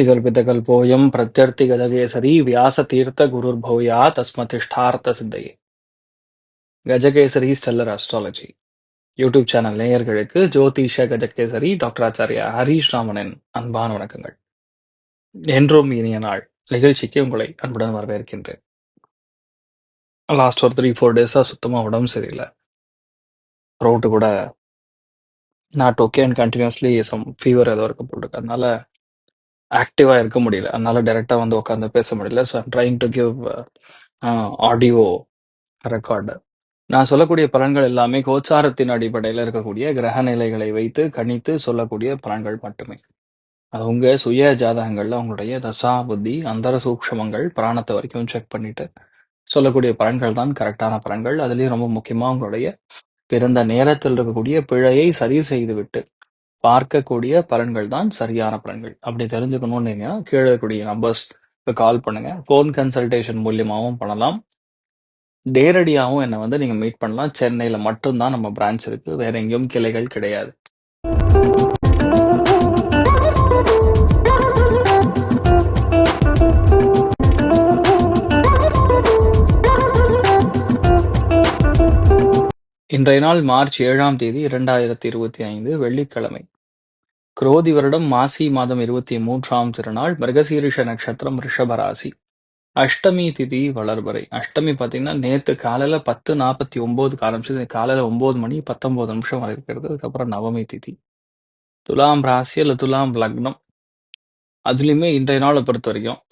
अर्तिकल्पितकल्पोऽयं प्रत्यर्तिगजकेसरी व्यासतीर्थगुरुर्भूया தஸ்மதிஷ்டார்த்த Gajakesari Stellar Astrology YouTube channel நேயர்களுக்கு ஜோதிஷ Gajakesari doctor Acharya Harish ராமனின் அன்பான வணக்கங்கள் என்றும் இனிய நாள் நிகழ்ச்சிக்கு உங்களை அன்புடன் வரவேற்கின்றேன் லாஸ்ட் ஒரு த்ரீ ஃபோர் டேஸாக சுத்தமாக உடம்பு சரியில்லை ரோட்டு கூட not okay and continuously some fever ஏதோ இருக்க போட்டுருக்கு அதனால ஆக்டிவாக இருக்க முடியல. அதனால டைரக்டா வந்து உட்காந்து பேச முடியல. So I'm trying to give audio record நான் சொல்லக்கூடிய பலன்கள் எல்லாமே கோச்சாரத்தின் அடிப்படையில் இருக்கக்கூடிய கிரக நிலைகளை வைத்து கணித்து சொல்லக்கூடிய பலன்கள் மட்டுமே. அது உங்க சுய ஜாதகங்கள்ல உங்களுடைய தசா புத்தி அந்தர சூக்ஷமங்கள் பிராணத்தை வரைக்கும் செக் பண்ணிட்டு சொல்லக்கூடிய பலன்கள் தான் கரெக்டான பலன்கள். அதுலயும் ரொம்ப முக்கியமா உங்களுடைய பிறந்த நேரத்தில் இருக்கக்கூடிய பிழையை சரி செய்து விட்டு பார்க்கக்கூடிய பலன்கள் தான் சரியான பலன்கள். அப்படி தெரிஞ்சுக்கணும்னு கீழே இருக்கக்கூடிய நம்பர்ஸ்க்கு கால் பண்ணுங்க. ஃபோன் கன்சல்டேஷன் மூலியமாகவும் பண்ணலாம். நேரடியாகவும் என்னை வந்து நீங்கள் மீட் பண்ணலாம். சென்னையில் மட்டும்தான் நம்ம பிரான்ச் இருக்குது வேற எங்கேயும் கிளைகள் கிடையாது. இன்றைய நாள் மார்ச் ஏழாம் தேதி இரண்டாயிரத்தி இருபத்தி ஐந்து வெள்ளிக்கிழமை. குரோதி வருடம் மாசி மாதம் இருபத்தி மூன்றாம் திருநாள் மிருகசீரிஷ நட்சத்திரம் ரிஷபராசி. அஷ்டமி திதி வளர்வரை. அஷ்டமி பார்த்தீங்கன்னா நேற்று காலையில் பத்து நாற்பத்தி ஒம்போதுக்கு ஆரம்பிச்சது காலையில் ஒம்பது மணி பத்தொன்பது நிமிஷம் வரை இருக்கிறது. அதுக்கப்புறம் நவமி திதி. துலாம் ராசி அல்ல துலாம் லக்னம். அதுலேயுமே இன்றைய நாளை பொறுத்த வரைக்கும்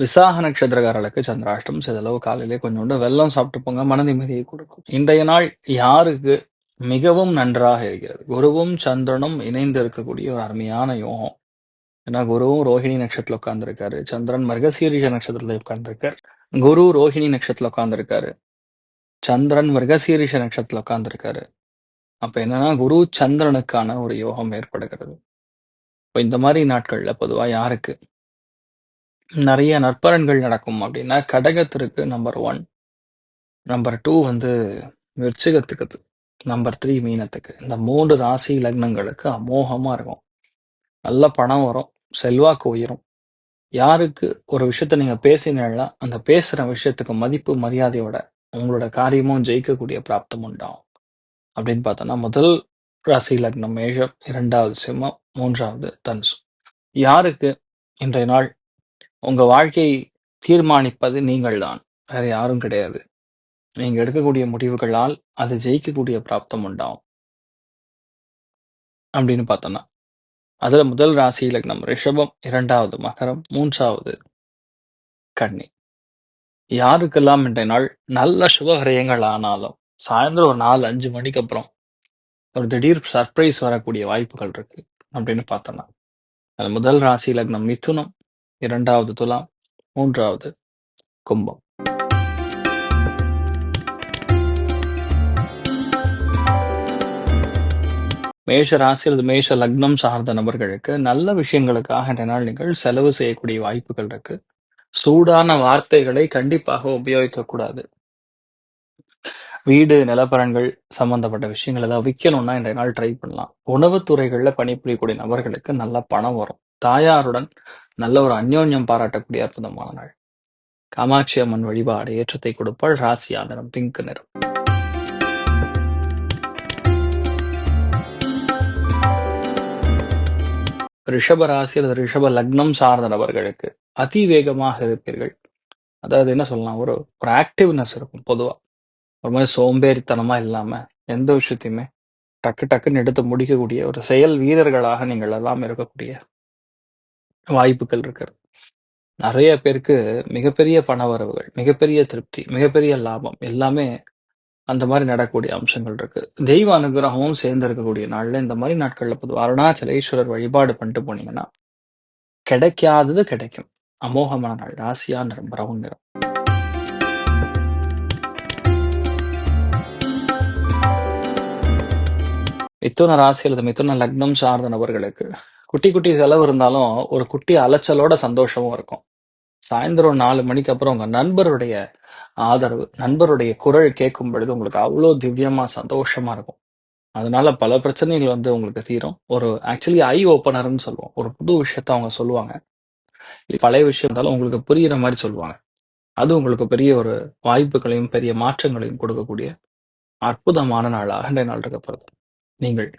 விசாக நட்சத்திரக்காரர்களுக்கு சந்திராஷ்டம் சிதளவு காலையிலே கொஞ்சோண்டு வெள்ளம் சாப்பிட்டு போங்க மன நிம்மதியை கொடுக்கும். இன்றைய நாள் யாருக்கு மிகவும் நன்றாக இருக்கிறது? குருவும் சந்திரனும் இணைந்து இருக்கக்கூடிய ஒரு அருமையான யோகம். ஏன்னா குருவும் ரோஹிணி நட்சத்திரத்தில் உட்கார்ந்துருக்காரு. சந்திரன் மிருகசீரிஷ நட்சத்திரத்துல உட்கார்ந்துருக்காரு. குரு ரோஹிணி நட்சத்திரத்தில் உட்கார்ந்துருக்காரு. சந்திரன் மிருகசீரிஷ நட்சத்திரத்தில் உட்கார்ந்துருக்காரு. அப்ப என்னன்னா குரு சந்திரனுக்கான ஒரு யோகம் ஏற்படுகிறது. இப்போ இந்த மாதிரி நாட்கள்ல பொதுவா யாருக்கு நிறைய நற்பலன்கள் நடக்கும் அப்படின்னா கடகத்திற்கு நம்பர் ஒன் நம்பர் டூ வந்து விருச்சிகத்துக்கு நம்பர் த்ரீ மீனத்துக்கு. இந்த மூன்று ராசி லக்னங்களுக்கு அமோகமா இருக்கும். நல்ல பணம் வரும் செல்வாக்கு உயரும். யாருக்கு ஒரு விஷயத்த நீங்க பேசினா அந்த பேசுற விஷயத்துக்கு மதிப்பு மரியாதையோட உங்களோட காரியமும் ஜெயிக்கக்கூடிய பிராப்தம் உண்டாகும். அப்படின்னு பார்த்தோம்னா முதல் ராசி லக்னம் மேஷம் இரண்டாவது சிம்மம் மூன்றாவது தனுசு. யாருக்கு இன்றைய நாள் உங்க வாழ்க்கையை தீர்மானிப்பது நீங்கள்தான். வேற யாரும் கிடையாது. நீங்க எடுக்கக்கூடிய முடிவுகளால் அது ஜெயிக்கக்கூடிய பிராப்தம் உண்டாகும். அப்படின்னு பார்த்தோம்னா அதுல முதல் ராசி லக்னம் ரிஷபம் இரண்டாவது மகரம் மூன்றாவது கன்னி. யாருக்கெல்லாம் இன்றைய நாள் நல்ல சுபகரியங்கள் ஆனாலும் சாயந்தரம் ஒரு நாலு அஞ்சு மணிக்கு அப்புறம் ஒரு திடீர் சர்ப்ரைஸ் வரக்கூடிய வாய்ப்புகள் இருக்கு. அப்படின்னு பார்த்தோம்னா அது முதல் ராசி லக்னம் மிதுனம் இரண்டாவது துலாம் மூன்றாவது கும்பம். மேஷ ராசி அல்லது மேஷ லக்னம் சார்ந்த நபர்களுக்கு நல்ல விஷயங்களுக்காக இந்த நாள் நீங்கள் செலவு செய்யக்கூடிய வாய்ப்புகள் இருக்கு. சூடான வார்த்தைகளை கண்டிப்பாக உபயோகிக்க கூடாது. வீடு நிலப்பரன்கள் சம்பந்தப்பட்ட விஷயங்கள் ஏதாவது விற்கணும்னா இன்றைய நாள் ட்ரை பண்ணலாம். உணவுத்துறைகள்ல பணிபுரியக்கூடிய நபர்களுக்கு நல்ல பணம் வரும். தாயாருடன் நல்ல ஒரு அந்யோன்யம் பாராட்டக்கூடிய அற்புதமான நாள். காமாட்சி அம்மன் வழிபாடு ஏற்றத்தை கொடுப்பாள். ராசியா நிறம் பிங்க் நிறம். ரிஷப ராசி அல்லது ரிஷப லக்னம் சார்ந்த நபர்களுக்கு அதிவேகமாக இருப்பீர்கள். அதாவது என்ன சொல்லலாம்? ஒரு ஒரு ஆக்டிவ்னஸ் இருக்கும் பொதுவா. ஒரு மாதிரி சோம்பேறித்தனமா இல்லாம எந்த விஷயத்தையுமே டக்கு டக்குன்னு எடுத்து முடிக்கக்கூடிய ஒரு செயல் வீரர்களாக நீங்கள் எல்லாம் இருக்கக்கூடிய வாய்ப்புகள் இருக்கிறது. நிறைய பேருக்கு மிகப்பெரிய பணவரவுகள் மிகப்பெரிய திருப்தி மிகப்பெரிய லாபம் எல்லாமே அந்த மாதிரி நடக்கக்கூடிய அம்சங்கள் இருக்கு. தெய்வ அனுகிரகமும் சேர்ந்து இருக்கக்கூடிய நாள்ல இந்த மாதிரி நாட்கள்ல பொதுவாக அருணாச்சலேஸ்வரர் வழிபாடு பண்ணிட்டு போனீங்கன்னா கிடைக்காதது கிடைக்கும். அமோகமான நாள் ராசியா நிறம் பிரவுன் நிறம். மிதுன ராசி அல்லது மிதுன லக்னம் சார்ந்த நபர்களுக்கு குட்டி குட்டி செலவு இருந்தாலும் ஒரு குட்டி அலைச்சலோட சந்தோஷமும் இருக்கும் சாயந்தரம் நாலு மணிக்கு அப்புறம் உங்க நண்பருடைய ஆதரவு நண்பருடைய குரல் கேட்கும் பொழுது உங்களுக்கு அவ்வளோ திவ்யமா சந்தோஷமா இருக்கும் அதனால பல பிரச்சனைகள் வந்து உங்களுக்கு தீரும். ஒரு ஆக்சுவலி ஐ ஓப்பனர்னு சொல்லுவோம். ஒரு புது விஷயத்த அவங்க சொல்லுவாங்க. பழைய விஷயம் இருந்தாலும் உங்களுக்கு புரியிற மாதிரி சொல்லுவாங்க. அது உங்களுக்கு பெரிய ஒரு வாய்ப்புகளையும், பெரிய மாற்றங்களையும் கொடுக்கக்கூடிய அற்புதமான நாளாக இன்றைய நாள் இருக்கப்படுது. நீங்கள்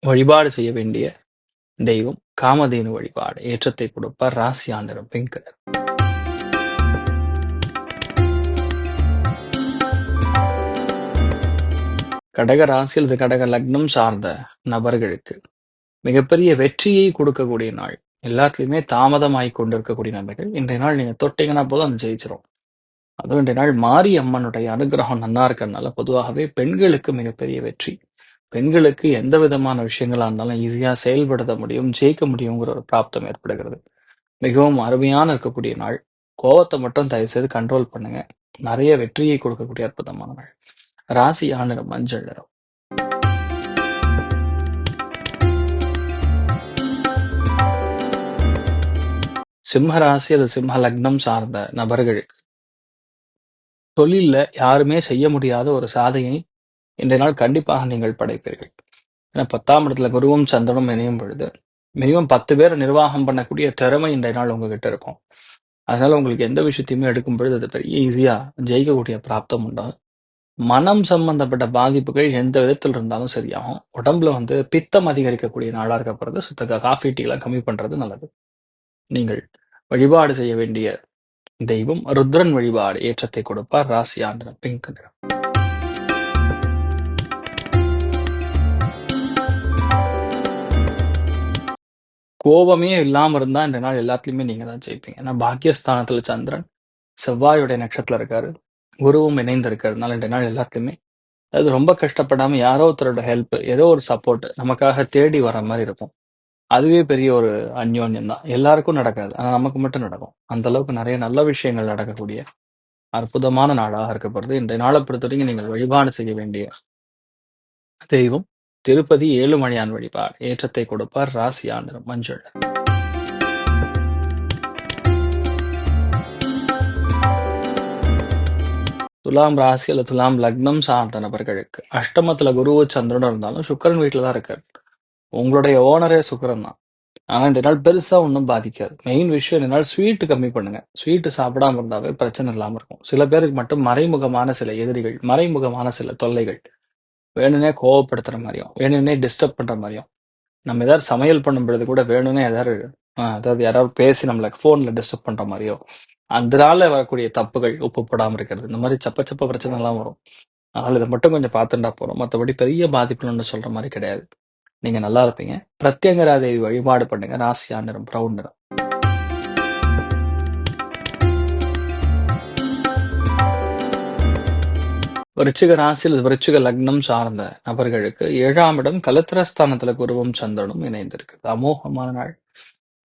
வழிபாடு செய்ய வேண்டிய தெய்வம் காமதேனு வழிபாடு. ஏற்றத்தை கொடுப்பார். ராசி ஆண்டரும் பிங்க் கடக ராசி அல்லது கடக லக்னம் சார்ந்த நபர்களுக்கு மிகப்பெரிய வெற்றியை கொடுக்கக்கூடிய நாள். எல்லாத்துலயுமே தாமதமாகி கொண்டிருக்கக்கூடிய நபர்கள் இன்றைய நாள் நீங்க தொட்டீங்கன்னா போதும் அது ஜெயிச்சிரும். அதுவும் இன்றைய நாள் மாரி அம்மனுடைய அனுகிரகம் நன்னா இருக்கிறதுனால பொதுவாகவே பெண்களுக்கு மிகப்பெரிய வெற்றி. பெண்களுக்கு எந்த விதமான விஷயங்களா இருந்தாலும் ஈஸியா செயல்படுத்த முடியும், ஜெயிக்க முடியுங்கிற ஒரு பிராப்தம் ஏற்படுகிறது. மிகவும் அருமையான இருக்கக்கூடிய நாள். கோவத்த மட்டும் தயவு செய்து கண்ட்ரோல் பண்ணுங்க. நிறைய வெற்றியை கொடுக்கக்கூடிய அற்புதமான நாள். ராசி நிறம் மஞ்சள் நிறம். சிம்ம ராசி அது சிம்ம லக்னம் சார்ந்த நபர்களுக்கு தொழில்ல யாருமே செய்ய முடியாத ஒரு சாதையை இன்றைய நாள் கண்டிப்பாக நீங்கள் படைப்பீர்கள். ஏன்னா பத்தாம் இடத்துல குருவும் சந்திரனும் இணையும் பொழுது மினிமம் பத்து பேர் நிர்வாகம் பண்ணக்கூடிய திறமை இன்றைய நாள் உங்ககிட்ட இருக்கும். அதனால உங்களுக்கு எந்த விஷயத்தையுமே எடுக்கும் பொழுது அது பெரிய ஈஸியா ஜெயிக்கக்கூடிய பிராப்தம் உண்டாகும். மனம் சம்பந்தப்பட்ட பாதிப்புகள் எந்த விதத்தில் இருந்தாலும் சரியாகும். உடம்புல வந்து பித்தம் அதிகரிக்கக்கூடிய நாளா இருக்கப்படுறது சுத்த காஃபி டீ எல்லாம் கம்மி பண்றது நல்லது. நீங்கள் வழிபாடு செய்ய வேண்டிய தெய்வம் ருத்ரன் வழிபாடு ஏற்றத்தை கொடுப்பார். ராசி நிறம் பிங்க் நிறம். கோபமே இல்லாமல் இருந்தால் இந்த நாள் எல்லாத்துலேயுமே நீங்கள் தான் ஜெயிப்பீங்க. ஏன்னா பாக்கியஸ்தானத்தில் சந்திரன் செவ்வாயுடைய நட்சத்திரம் இருக்காரு. குருவும் இணைந்து இருக்கிறதுனால இந்த நாள் எல்லாத்துலேயுமே அது ரொம்ப கஷ்டப்படாமல் யாரோ ஒருத்தரோட ஹெல்ப் ஏதோ ஒரு சப்போர்ட் நமக்காக தேடி வர மாதிரி இருக்கும். அதுவே பெரிய ஒரு அந்யோன்யம் தான். எல்லாருக்கும் நடக்காது. ஆனால் நமக்கு மட்டும் நடக்கும். அந்த அளவுக்கு நிறைய நல்ல விஷயங்கள் நடக்கக்கூடிய அற்புதமான நாடாக இருக்கப்படுது. இன்றைய நாளை பொறுத்தவரைக்கும் நீங்கள் வழிபாடு செய்ய வேண்டிய தெய்வம் திருப்பதி ஏழுமலையான் வழிபாடு. ஏற்றத்தை கொடுப்பார். ராசி நிறம் மஞ்சள் துலாம் ராசி அல்ல துலாம் லக்னம் சார்ந்த நபர்களுக்கு அஷ்டமத்துல குருவு சந்திரனும் இருந்தாலும் சுக்கிரன் வீட்டில் தான் இருக்காரு. உங்களுடைய ஓனரே சுக்கரன் தான். ஆனா இந்த நாள் பெருசா ஒண்ணும் பாதிக்காது. மெயின் விஷயம் இந்த நாள் ஸ்வீட் கம்மி பண்ணுங்க. ஸ்வீட் சாப்பிடாம இருந்தாவே பிரச்சனை இல்லாம இருக்கும். சில பேருக்கு மட்டும் மறைமுகமான சில எதிரிகள், மறைமுகமான சில தொல்லைகள், வேணும்னே கோவப்படுத்துற மாதிரியும், வேணும்னே டிஸ்டர்ப் பண்ற மாதிரியும், நம்ம ஏதாவது சமையல் பண்ணும் பொழுது கூட வேணும்னே ஏதாவது அதாவது யாராவது பேசி நம்மள போன்ல டிஸ்டர்ப் பண்ற மாதிரியோ, அதனால வரக்கூடிய தப்புகள், உப்பு இருக்கிறது, இந்த மாதிரி சப்ப சப்ப பிரச்சனை எல்லாம் வரும். அதனால இதை மட்டும் கொஞ்சம் பார்த்துட்டா போறோம். மற்றபடி பெரிய பாதிப்புன்னு சொல்ற மாதிரி கிடையாது. நீங்க நல்லா இருப்பீங்க. பிரத்யங்கரா தேவி வழிபாடு பண்ணுங்க. ராசியா நிறம் ப்ரௌன் நிறம். விருச்சிக ராசியில் விருச்சிக லக்னம் சார்ந்த நபர்களுக்கு ஏழாம் இடம் கலத்திரஸ்தானத்துல குருவும் சந்திரனும் இணைந்திருக்கு. அமோகமான நாள்.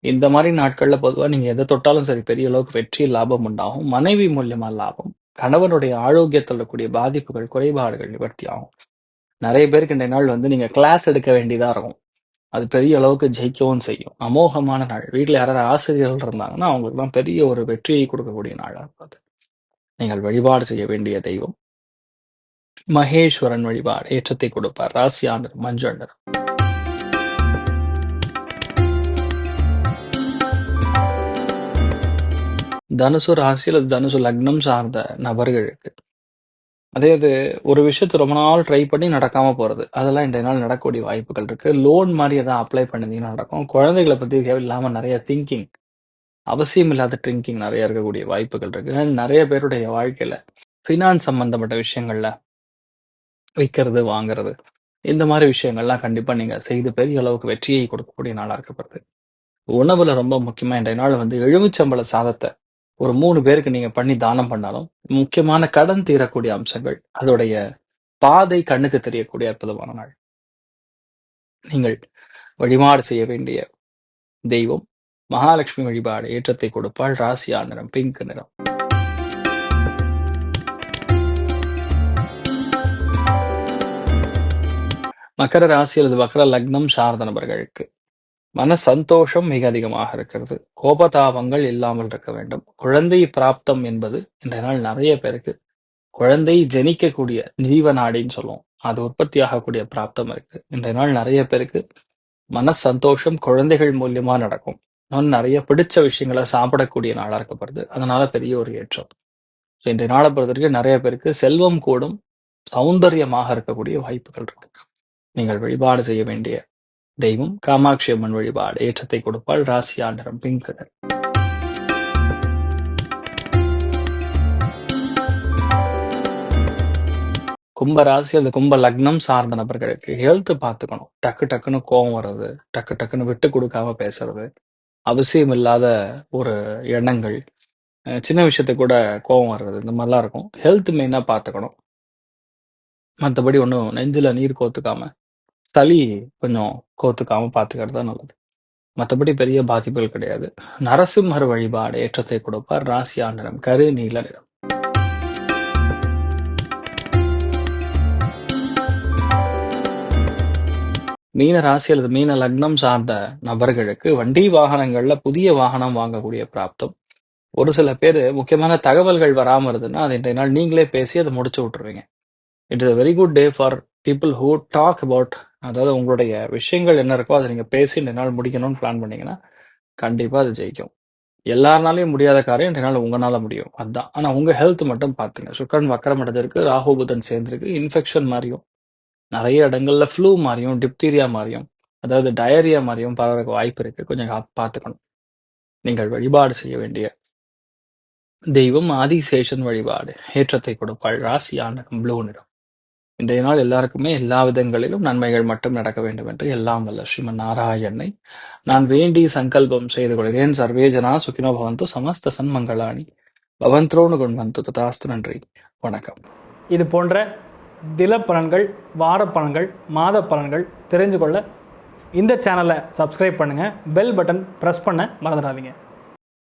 இந்த மாதிரி நாட்கள்ல பொதுவா நீங்க எதை தொட்டாலும் சரி பெரிய அளவுக்கு வெற்றி லாபம் உண்டாகும். மனைவி மூலியமா லாபம். கணவனுடைய ஆரோக்கியத்தில் கூடிய பாதிப்புகள், குறைபாடுகள் நிவர்த்தி ஆகும். நிறைய பேருக்கு இந்த நாள் வந்து நீங்க கிளாஸ் எடுக்க வேண்டியதா இருக்கும். அது பெரிய அளவுக்கு ஜெயிக்கவும் செய்யும். அமோகமான நாள். வீட்டில் யாராவது ஆசிரியர்கள் இருந்தாங்கன்னா அவங்களுக்குலாம் பெரிய ஒரு வெற்றியை கொடுக்கக்கூடிய நாளாக இருப்பது. நீங்கள் வழிபாடு செய்ய வேண்டிய தெய்வம் மகேஸ்வரன் வழிபாடு ஏற்றத்தை கொடுப்பார். ராசியா நிறம் மஞ்சள் நிறம். தனுசு ராசி அல்லது தனுசு லக்னம் சார்ந்த நபர்களுக்கு இது ஒரு விஷயத்த ரொம்ப நாள் ட்ரை பண்ணி நடக்காம போறது. அதெல்லாம் இன்றைய நாள் நடக்கக்கூடிய வாய்ப்புகள் இருக்கு. லோன் மாதிரி எதாவது அப்ளை பண்ணிருந்தீங்கன்னா நடக்கும். குழந்தைகள பத்தி இல்லாம நிறைய திங்கிங், அவசியம் இல்லாத ட்ரிங்கிங் நிறைய இருக்கக்கூடிய வாய்ப்புகள் இருக்கு. நிறைய பேருடைய வாழ்க்கையில ஃபினான்ஸ் சம்பந்தப்பட்ட விஷயங்கள்ல விற்கிறது வாங்குறது இந்த மாதிரி விஷயங்கள்லாம் கண்டிப்பா நீங்க செய்து பெரிய அளவுக்கு வெற்றியை கொடுக்கக்கூடிய நாளா இருக்கப்படுது. உணவுல ரொம்ப முக்கியமா இன்றைய நாள் வந்து எலுமிச்சம்பழ சாதத்தை ஒரு மூணு பேருக்கு நீங்க பண்ணி தானம் பண்ணாலும், முக்கியமான கடன் தீரக்கூடிய அம்சங்கள், அதோடைய பாதை கண்ணுக்கு தெரியக்கூடிய அற்புதமான நாள். நீங்கள் வழிபாடு செய்ய வேண்டிய தெய்வம் மகாலட்சுமி வழிபாடு ஏற்றத்தை கொடுப்பாள். ராசியா நிறம் பிங்க் நிறம். மகர ராசி அல்லது மகர லக்னம் சார்ந்த நபர்களுக்கு மன சந்தோஷம் மிக அதிகமாக இருக்கிறது. கோபதாபங்கள் இல்லாமல் இருக்க வேண்டும். குழந்தை பிராப்தம் என்பது இன்றைய நாள் நிறைய பேருக்கு குழந்தை ஜெனிக்கக்கூடிய ஜீவநாடின்னு சொல்லுவோம். அது உற்பத்தி ஆகக்கூடிய பிராப்தம் இருக்கு. இன்றைய நாள் நிறைய பேருக்கு மன சந்தோஷம் குழந்தைகள் மூலியமா நடக்கும். நான் நிறைய பிடிச்ச விஷயங்கள சாப்பிடக்கூடிய நாளா இருக்கப்படுது. அதனால பெரிய ஒரு ஏற்றம். ஸோ இன்றைய பொறுத்த பொறுத்தவரைக்கும் நிறைய பேருக்கு செல்வம் கூடும், சௌந்தரியமாக இருக்கக்கூடிய வாய்ப்புகள் இருக்கு. நீங்கள் வழிபாடு செய்ய வேண்டிய தெய்வம் காமாட்சி அம்மன் வழிபாடு. ஏற்றத்தை கொடுப்பால் ராசி ஆண்டரம் பிங்க் கலர். கும்ப ராசி அல்லது கும்ப லக்னம் சார்ந்த நபர்களுக்கு ஹெல்த் பார்த்துக்கணும். டக்கு டக்குன்னு கோவம் வர்றது, டக்கு டக்குன்னு விட்டு கொடுக்காம பேசுறது, அவசியம் இல்லாத ஒரு எண்ணங்கள், சின்ன விஷயத்துக்கு கூட கோவம் வர்றது, இந்த மாதிரிலாம் இருக்கும். ஹெல்த் மெயினா பார்த்துக்கணும். மத்தபடி ஒண்ணும் நெஞ்சில் நீர் கோர்த்துக்காம, சளி கொஞ்சம் கோர்த்துக்காம பார்த்துக்கிறது தான் நல்லது. மத்தபடி பெரிய பாதிப்புகள் கிடையாது. நரசிம்மர் வழிபாடு ஏற்றத்தை கொடுப்பார். ராசியா நிறம் கரு நீல நிறம். மீன ராசி அல்லது மீன லக்னம் சார்ந்த நபர்களுக்கு வண்டி வாகனங்கள்ல புதிய வாகனம் வாங்கக்கூடிய பிராப்தம். ஒரு சில பேரு முக்கியமான தகவல்கள் வராமல் இருந்ததுன்னா, அது இன்றைய நாள் நீங்களே பேசி அதை முடிச்சு விட்டுருவீங்க. It is a very good day for people who talk about அதாவது உங்களுடைய விஷயங்கள் என்ன இருக்கோ, அதை நீங்கள் பேசி ரெண்டு நாள் முடிக்கணும்னு பிளான் பண்ணீங்கன்னா, கண்டிப்பாக அது ஜெயிக்கும். எல்லாருனாலையும் முடியாத காரியம் ரெண்டு நாள் உங்களால் முடியும். அதுதான் ஆனால் உங்கள் ஹெல்த் மட்டும் பார்த்துங்க. சுக்கரன் வக்ரம் அடைஞ்சிருக்கு. ராகு, புதன் சேர்ந்திருக்கு. இன்ஃபெக்ஷன் மாறியும் நிறைய இடங்கள்ல ஃப்ளூ மாறியும் டிப்தீரியா மாறியும் அதாவது டயரியா மாதிரியும் பரவறதுக்கு வாய்ப்பு இருக்கு. கொஞ்சம் பார்த்துக்கணும். நீங்கள் வழிபாடு செய்ய வேண்டிய தெய்வம் ஆதிசேஷன் வழிபாடு. ஏற்றத்தை கொடுப்பாள். ராசியான ப்ளூ நிறம். இன்றைய நாள் எல்லாருக்குமே எல்லா விதங்களிலும் நன்மைகள் மட்டும் நடக்க வேண்டும் என்று எல்லாம் வல்ல ஸ்ரீமன் நாராயணனை நான் வேண்டி சங்கல்பம் செய்து கொள்கிறேன். சர்வேஜனா சுகினோ பவந்து சமஸ்த சன்மங்களானி பவந்த்ரோணு குண்வந்து ததாஸ்து நன்றி. வணக்கம். இது போன்ற தில பலன்கள், வார பலன்கள், மாத பலன்கள் தெரிஞ்சு கொள்ள இந்த சேனலை சப்ஸ்கிரைப் பண்ணுங்கள் பெல் பட்டன் ப்ரெஸ் பண்ண மறந்துடாதீங்க